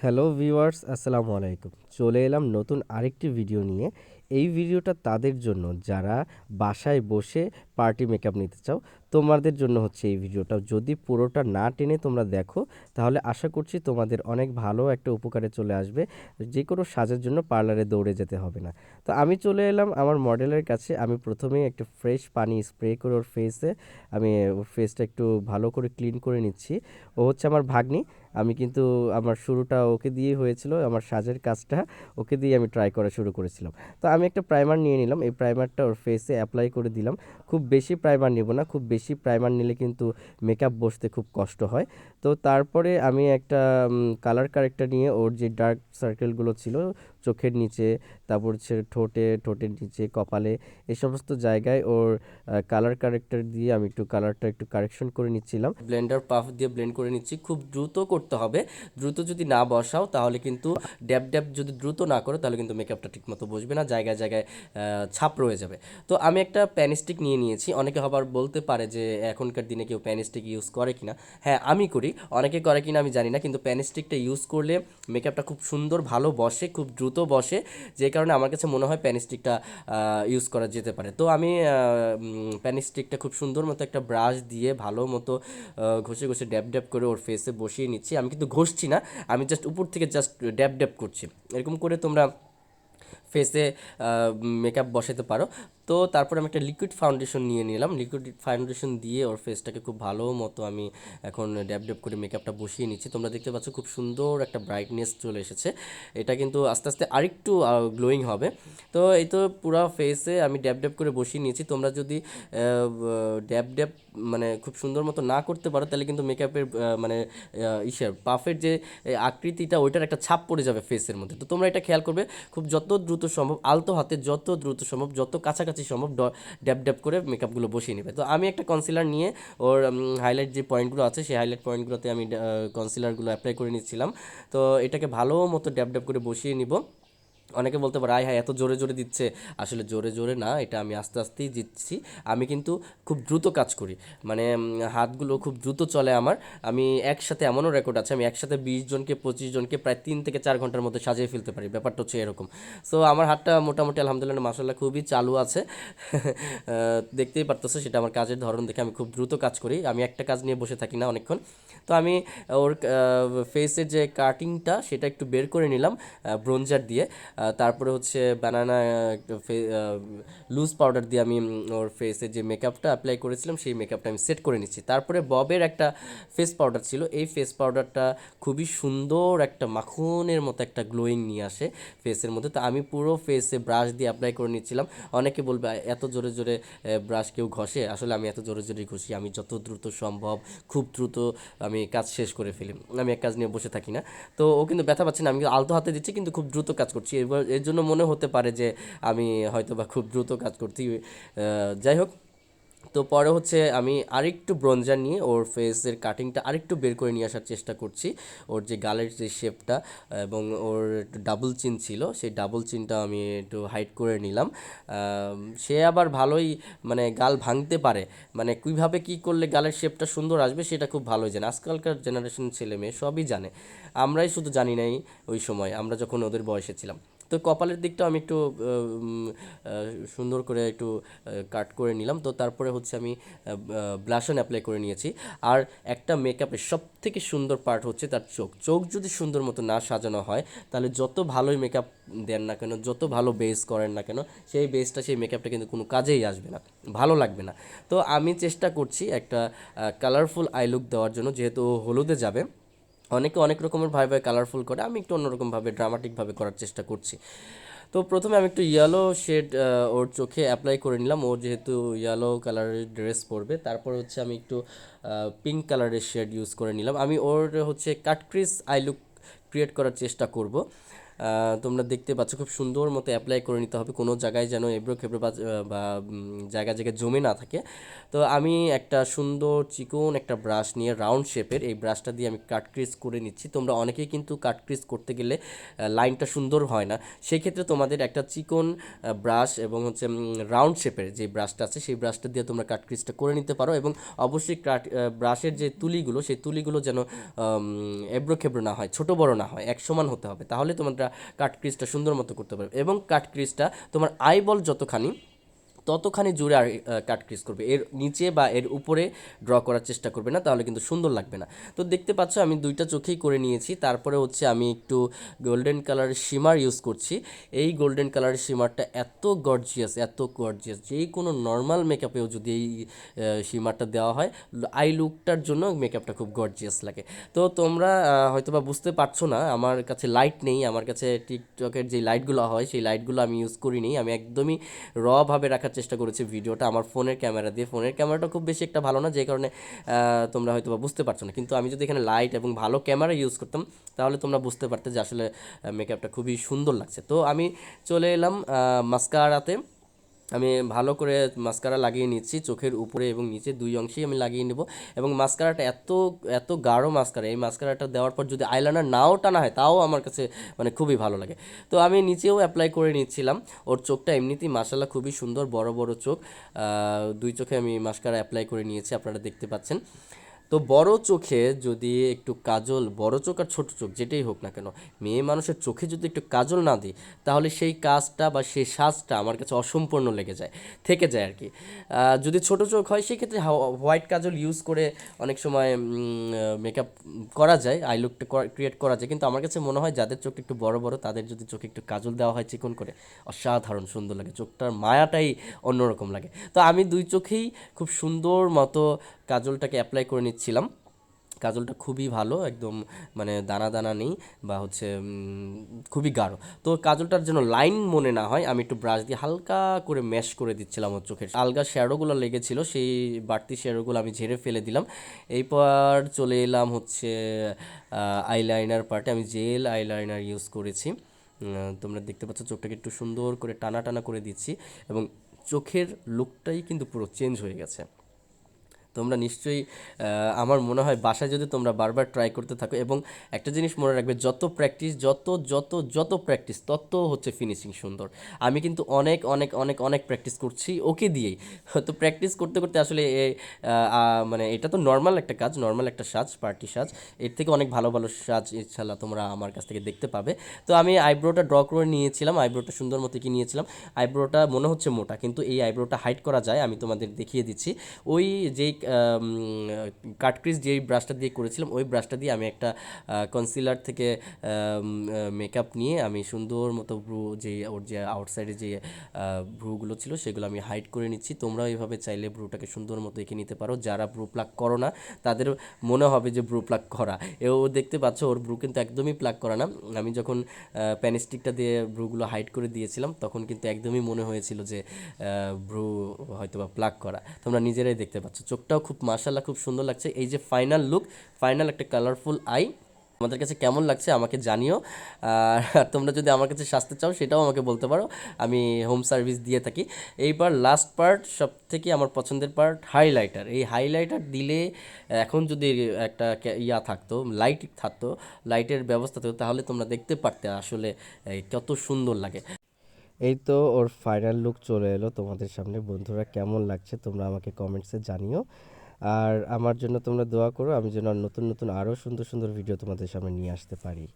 Hello viewers, আসসালামু আলাইকুম। চলে এলাম নতুন আরেকটি ভিডিও নিয়ে। এই ভিডিওটা তাদের জন্য, যারা বাসায় বসে পার্টি মেকআপ নিতে চাও, তোমাদের জন্য হচ্ছে এই ভিডিওটা। যদি পুরোটা না টেনে তোমরা দেখো, তাহলে আশা করছি তোমাদের অনেক ভালো একটা উপকারে চলে আসবে। যে কোনো সাজের জন্য পার্লারে দৌড়ে যেতে হবে না। তো আমি চলে এলাম আমার মডেলের কাছে। আমি প্রথমেই একটা ফ্রেশ পানি স্প্রে করে ওর ফেসে আমি ওর ফেসটা একটু ভালো করে ক্লিন করে নিচ্ছি। ও হচ্ছে আমার ভাগ্নি। আমি কিন্তু আমার শুরুটা ওকে দিয়েই হয়েছিল, আমার সাজের কাজটা ওকে দিয়ে আমি ট্রাই করা শুরু করেছিলাম। তো আমি একটা প্রাইমার নিয়ে নিলাম, এই প্রাইমারটা ওর ফেসে অ্যাপ্লাই করে দিলাম। খুব বেশি প্রাইমার নেব না, খুব বেশি প্রাইমার নিলে কিন্তু মেকআপ বসতে খুব কষ্ট হয়। তো তারপরে আমি একটা কালার কারেক্টার নিয়ে ওর যে ডার্ক সার্কেলগুলো ছিল চোখের নিচে, তারপর হচ্ছে ঠোঁটে, ঠোঁটের নিচে, কপালে, এই সমস্ত জায়গায় ওর কালার কারেক্টার দিয়ে আমি একটু কালারটা একটু কারেকশন করে নিচ্ছিলাম। ব্লেন্ডার পাফ দিয়ে ব্লেন্ড করে নিচ্ছি। খুব দ্রুত করতে হবে। দ্রুত যদি না বসাও, তাহলে কিন্তু ড্যাব ড্যাব যদি দ্রুত না করো, তাহলে কিন্তু মেকআপটা ঠিকমতো বসবে না, জায়গায় জায়গায় ছাপ রয়ে যাবে। তো আমি একটা প্যানিস্টিক নিয়ে নিয়েছি। অনেকে আবার বলতে পারে যে, এখনকার দিনে কেউ প্যানিস্টিক ইউজ করে কিনা। হ্যাঁ আমি করি। অনেকে করে কিনা আমি জানি না, কিন্তু প্যানিস্টিকটা ইউজ করলে মেকআপটা খুব সুন্দর, ভালো বসে, খুব দ্রুত বসে, যে কারণে আমার কাছে মনে হয় প্যানিস্টিকটা ইউজ করা যেতে পারে। তো আমি প্যানিস্টিকটা খুব সুন্দর মতো একটা ব্রাশ দিয়ে ভালো মতো ঘষে ঘষে ড্যাব ড্যাব করে ওর ফেসে বসিয়ে নিচ্ছি। আমি কিন্তু ঘষছি না, আমি জাস্ট উপর থেকে জাস্ট ড্যাব ড্যাব করছি। এরকম করে তোমরা ফেসে মেকআপ বসাতে পারো। তো তারপরে আমি একটা লিকুইড ফাউন্ডেশন নিয়ে নিলাম। লিকুইড ফাউন্ডেশন দিয়ে ওর ফেসটাকে খুব ভালো মতো আমি এখন ড্যাব ড্যাব করে মেকআপটা বসিয়ে নিচ্ছি। তোমরা দেখতে পাচ্ছ খুব সুন্দর একটা ব্রাইটনেস চলে এসেছে। এটা কিন্তু আস্তে আস্তে আরেকটু গ্লোয়িং হবে। তো এই তো পুরো ফেসে আমি ড্যাব ড্যাব করে বসিয়ে নিয়েছি। তোমরা যদি ড্যাব ড্যাব মানে খুব সুন্দর মতো না করতে পারো, তাহলে কিন্তু মেকআপের মানে ইসের পাফের যে আকৃতিটা, ওইটার একটা ছাপ পড়ে যাবে ফেসের মধ্যে। তো তোমরা এটা খেয়াল করবে, খুব যত দ্রুত সম্ভব, আলতো হাতে যত দ্রুত সম্ভব, যত কাছাকাছি সম্ভব ড- ড্যাব ড্যাব করে মেকআপগুলো বসিয়ে নেবে। তো আমি একটা কনসিলার নিয়ে ওর হাইলাইট যে পয়েন্টগুলো আছে, সেই হাইলাইট পয়েন্টগুলোতে আমি কনসিলারগুলো অ্যাপ্লাই করে নিচ্ছিলাম। তো এটাকে ভালো মতো ড্যাব ড্যাব করে বসিয়ে নিব। অনেকে বলতে পারে, আয় হ্যাঁ এত জোরে জোরে দিচ্ছে। আসলে জোরে জোরে না, এটা আমি আস্তে আস্তেই দিচ্ছি। আমি কিন্তু খুব দ্রুত কাজ করি। মানে হাতগুলো খুব দ্রুত চলে আমার। আমি একসাথে এমনও রেকর্ড আছে, আমি একসাথে বিশ জনকে, পঁচিশ জনকে প্রায় তিন থেকে চার ঘণ্টার মধ্যে সাজিয়ে ফেলতে পারি। ব্যাপারটা হচ্ছে এরকম। সো আমার হাতটা মোটামুটি আলহামদুলিল্লাহ মাসাল্লাহ খুবই চালু আছে। দেখতেই পারতেছো সেটা আমার কাজের ধরন দেখে আমি খুব দ্রুত কাজ করি। আমি একটা কাজ নিয়ে বসে থাকি না অনেকক্ষণ। তো আমি ওর ফেসের যে কাটিংটা সেটা একটু বের করে নিলাম ব্রোঞ্জার দিয়ে। তারপরে হচ্ছে বানানা লুজ পাউডার দিয়ে আমি ওর ফেসে যে মেকআপটা অ্যাপ্লাই করেছিলাম, সেই মেকআপটা আমি সেট করে নিচ্ছি। তারপরে ববের একটা ফেস পাউডার ছিল, এই ফেস পাউডারটা খুবই সুন্দর একটা মাখনের মতো একটা গ্লোয়িং নিয়ে আসে ফেসের মধ্যে। তো আমি পুরো ফেসে ব্রাশ দিয়ে অ্যাপ্লাই করে নিচ্ছিলাম। অনেকে বলবে এত জোরে জোরে ব্রাশ কেউ ঘষে? আসলে আমি এত জোরে জোরে ঘষি। আমি যত দ্রুত সম্ভব, খুব দ্রুত আমি কাজ শেষ করে ফেলি। আমি এক কাজ নিয়ে বসে থাকি না। তো ও কিন্তু ব্যথা পাচ্ছে না, আমি আলতো হাতে দিচ্ছি, কিন্তু খুব দ্রুত কাজ করছি। এবার এর জন্য মনে হতে পারে যে আমি হয়তো বা খুব দ্রুত কাজ করছি। যাই হোক তো পরে হচ্ছে আমি আরেকটু ব্রঞ্জার নিয়ে ওর ফেসের কাটিংটা আরেকটু বের করে নিয়ে আসার চেষ্টা করছি। ওর যে গালের যে শেপটা এবং ওর ডাবল চিন ছিল, সেই ডাবল চিনটা আমি একটু হাইড করে নিলাম। সে আবার ভালোই মানে গাল ভাঙতে পারে। মানে কীভাবে কী করলে গালের শেপটা সুন্দর আসবে সেটা খুব ভালোই জানে। আজকালকার জেনারেশন ছেলে মেয়ে সবই জানে। আমরাই শুধু জানি নাই ওই সময়, আমরা যখন ওদের বয়সে ছিলাম। তো কপালের দিকটা আমি একটু সুন্দর করে একটু কাট করে নিলাম। তো তারপরে হচ্ছে আমি ব্লাশন অ্যাপ্লাই করে নিয়েছি। আর একটা মেকআপের সব থেকে সুন্দর পার্ট হচ্ছে তার চোখ। চোখ যদি সুন্দর মতো না সাজানো হয়, তাহলে যত ভালোই মেকআপ দেন না কেন, যত ভালো বেস করেন না কেন, সেই বেসটা সেই মেকআপটা কিন্তু কোনো কাজেই আসবে না, ভালো লাগবে না। তো আমি চেষ্টা করছি একটা কালারফুল আই লুক দেওয়ার জন্য, যেহেতু হলুদে যাবে অনেকে অনেক রকমের ভাই ভাই কালারফুল করে, আমি একটু অন্যরকমভাবে ড্রামাটিকভাবে করার চেষ্টা করছি। তো প্রথমে আমি একটু ইয়েলো শেড ওর চোখে অ্যাপ্লাই করে নিলাম। ও যেহেতু ইয়েলো কালারের ড্রেস পরবে, তারপর হচ্ছে আমি একটু পিঙ্ক কালারের শেড ইউজ করে নিলাম। আমি ওর হচ্ছে কাটক্রিস আই লুক ক্রিয়েট করার চেষ্টা করব। তোমরা দেখতে পাচ্ছ, খুব সুন্দর মতো অ্যাপ্লাই করে নিতে হবে। কোনো জায়গায় যেন এবড়ো খেবড়ো বা জায়গা জায়গায় জমে না থাকে। তো আমি একটা সুন্দর চিকন একটা ব্রাশ নিয়ে রাউন্ড শেপের এই ব্রাশটা দিয়ে আমি কাট ক্রিজ করে নিচ্ছি। তোমরা অনেকেই কিন্তু কাট ক্রিজ করতে গেলে লাইনটা সুন্দর হয় না। সেই ক্ষেত্রে তোমাদের একটা চিকন ব্রাশ এবং হচ্ছে রাউন্ড শেপের যে ব্রাশটা আছে, সেই ব্রাশটা দিয়ে তোমরা কাট ক্রিজটা করে নিতে পারো এবং অবশ্যই কাট ব্রাশের যে তুলিগুলো, সেই তুলিগুলো যেন এবড়ো খেবড়ো না হয়, ছোট বড় না হয়, এক সমান হতে হবে। তাহলে তোমরা কাট ক্রিজটা সুন্দর মতো করতে পারবে। এবং কাট ক্রিজটা তোমার আইবল যতখানি ততখানি জুড়ে আর কাট ক্রিজ করবে। এর নিচে বা এর উপরে ড্র করার চেষ্টা করবে না, তাহলে কিন্তু সুন্দর লাগবে না। তো দেখতে পাচ্ছ, আমি দুইটা চোখেই করে নিয়েছি। তারপরে হচ্ছে আমি একটু গোল্ডেন কালারের শিমার ইউজ করছি। এই গোল্ডেন কালারের শিমারটা এত গর্জিয়াস এত গর্জিয়াস যে কোনো নর্মাল মেকআপেও যদি এই শিমারটা দেওয়া হয় আই লুকটার জন্য মেকআপটা খুব গর্জিয়াস লাগে। তো তোমরা হয়তোবা বুঝতে পারছ না, আমার কাছে লাইট নেই। আমার কাছে টিকটকের যে লাইটগুলো হয়, সেই লাইটগুলো আমি ইউজ করিনি। আমি একদমই রভাবে রাখার চেষ্টা করেছি ভিডিওটা আমার ফোনের ক্যামেরা দিয়ে। ফোনের ক্যামেরাটা খুব বেশি একটা ভালো না, যে কারণে তোমরা হয়তো বা বুঝতে পারছ না। কিন্তু আমি যদি এখানে লাইট এবং ভালো ক্যামেরা ইউজ করতাম, তাহলে তোমরা বুঝতে পারতে যে আসলে মেকআপটা খুবই সুন্দর লাগছে। তো আমি চলে এলাম মাস্কারাতে আমি ভালো করে মাস্কারা লাগিয়ে নিচ্ছি চোখের উপরে এবং নিচে দুই অংশেই আমি লাগিয়ে নেব এবং মাস্কারাটা এত এত গাঢ় মাস্কারা, এই মাস্কারাটা দেওয়ার পর যদি আইলাইনার নাও টানা হয় তাও আমার কাছে মানে খুবই ভালো লাগে। তো আমি নিচেও অ্যাপ্লাই করে নিচ্ছিলাম, ওর চোখটা এমনিতেই মাসাল্লাহ খুবই সুন্দর, বড় বড় চোখ। দুই চোখে আমি মাস্কারা অ্যাপ্লাই করে নিয়েছি, আপনারা দেখতে পাচ্ছেন। তো বড় চোখে যদি একটু কাজল, বড় চোখ আর ছোট চোখ যেটাই হোক না কেন, মেয়ে মানুষের চোখে যদি একটু কাজল না দিই, তাহলে সেই কাজটা বা সেই সাজটা আমার কাছে অসম্পূর্ণ লেগে যায়, থেকে যায় আর কি যদি ছোট চোখ হয়, সেক্ষেত্রে হোয়াইট কাজল ইউজ করে অনেক সময় মেকআপ করা যায় আই লুকটা ক্রিয়েট করা যায়, কিন্তু আমার কাছে মনে হয় যাদের চোখ একটু বড় বড়, তাদের যদি চোখে একটু কাজল দেওয়া হয় চিকন করে, অসাধারণ সুন্দর লাগে, চোখটার মায়াটাই অন্যরকম লাগে। তো আমি দুই চোখেই খুব সুন্দর মতো কাজলটাকে অ্যাপ্লাই করে নিচ্ছিলাম কাজলটা খুবই ভালো, একদম মানে দানা দানা নেই বা হচ্ছে খুবই গাঢ়। তো কাজলটার যেন লাইন মনে না হয়, আমি একটু ব্রাশ দিয়ে হালকা করে ম্যাশ করে দিচ্ছিলাম ওর চোখের। আলগা শ্যাডোগুলো লেগেছিল, সেই বাড়তি শ্যাডোগুলো আমি ঝেড়ে ফেলে দিলাম। এরপর চলে এলাম হচ্ছে আইলাইনার পার্টে আমি জেল আইলাইনার ইউজ করেছি। তোমরা দেখতে পাচ্ছ চোখটাকে একটু সুন্দর করে টানা টানা করে দিচ্ছি এবং চোখের লুকটাই কিন্তু পুরো চেঞ্জ হয়ে গেছে। তোমরা নিশ্চয়ই আমার মনে হয় বাসায় যদি তোমরা বারবার ট্রাই করতে থাকো এবং একটা জিনিস মনে রাখবে, যত প্র্যাকটিস যত যত যত প্র্যাকটিস তত হচ্ছে ফিনিশিং সুন্দর। আমি কিন্তু অনেক অনেক অনেক অনেক প্র্যাকটিস করছি ওকে দিয়েই। তো প্র্যাকটিস করতে করতে আসলে মানে এটা তো নর্মাল একটা কাজ নর্মাল একটা সাজ পার্টি সাজ। এর থেকে অনেক ভালো ভালো সাজ ইনশাল্লাহ তোমরা আমার কাছ থেকে দেখতে পাবে। তো আমি আইব্রোটা ড্র করে নিয়েছিলাম আইব্রোটা সুন্দর মতো কি নিয়েছিলাম? আইব্রোটা মনে হচ্ছে মোটা, কিন্তু এই আইব্রোটা হাইড করা যায়, আমি তোমাদের দেখিয়ে দিচ্ছি। ওই যেই কাটক্রিজ যেই ব্রাশটা দিয়ে করেছিলাম, ওই ব্রাশটা দিয়ে আমি একটা কনসিলার থেকে মেকআপ নিয়ে আমি সুন্দর মতো ব্রু যে, ওর যে আউটসাইডে যে ব্রুগুলো ছিল সেগুলো আমি হাইড করে নিচ্ছি। তোমরাও এইভাবে চাইলে ব্রুটাকে সুন্দর মতো এঁকে নিতে পারো। যারা ব্রু প্লাক করো না, তাদের মনে হবে যে ব্রু প্লাক করা। এও দেখতে পাচ্ছ, ওর ব্রু কিন্তু একদমই প্লাক করা না। আমি যখন প্যানিস্টিকটা দিয়ে ব্রুগুলো হাইড করে দিয়েছিলাম, তখন কিন্তু একদমই মনে হয়েছিল যে ব্রু হয়তো বা প্লাক করা। তোমরা নিজেরাই দেখতে পাচ্ছ। চোখটাও খুব মাশাল্লাহ খুব সুন্দর লাগছে। এই যে ফাইনাল লুক ফাইনাল একটা কালারফুল আই আমাদের কাছে কেমন লাগছে আমাকে জানিও। আর তোমরা যদি আমার কাছে সাজতে চাও, সেটাও আমাকে বলতে পারো। আমি হোম সার্ভিস দিয়ে থাকি। এইবার লাস্ট পার্ট সব থেকে আমার পছন্দের পার্ট হাইলাইটার এই হাইলাইটার দিলে এখন যদি একটা ইয়া থাকতো লাইট থাকতো লাইটের ব্যবস্থা থাকতো, তাহলে তোমরা দেখতে পারতে আসলে কত সুন্দর লাগে। এই তো ওর ফাইনাল লুক চলে এলো তোমাদের সামনে। বন্ধুরা, কেমন লাগছে তোমরা আমাকে কমেন্টসে জানিও। আর আমার জন্য তোমরা দোয়া করো, আমি যেন নতুন নতুন আরও সুন্দর সুন্দর ভিডিও তোমাদের সামনে নিয়ে আসতে পারি।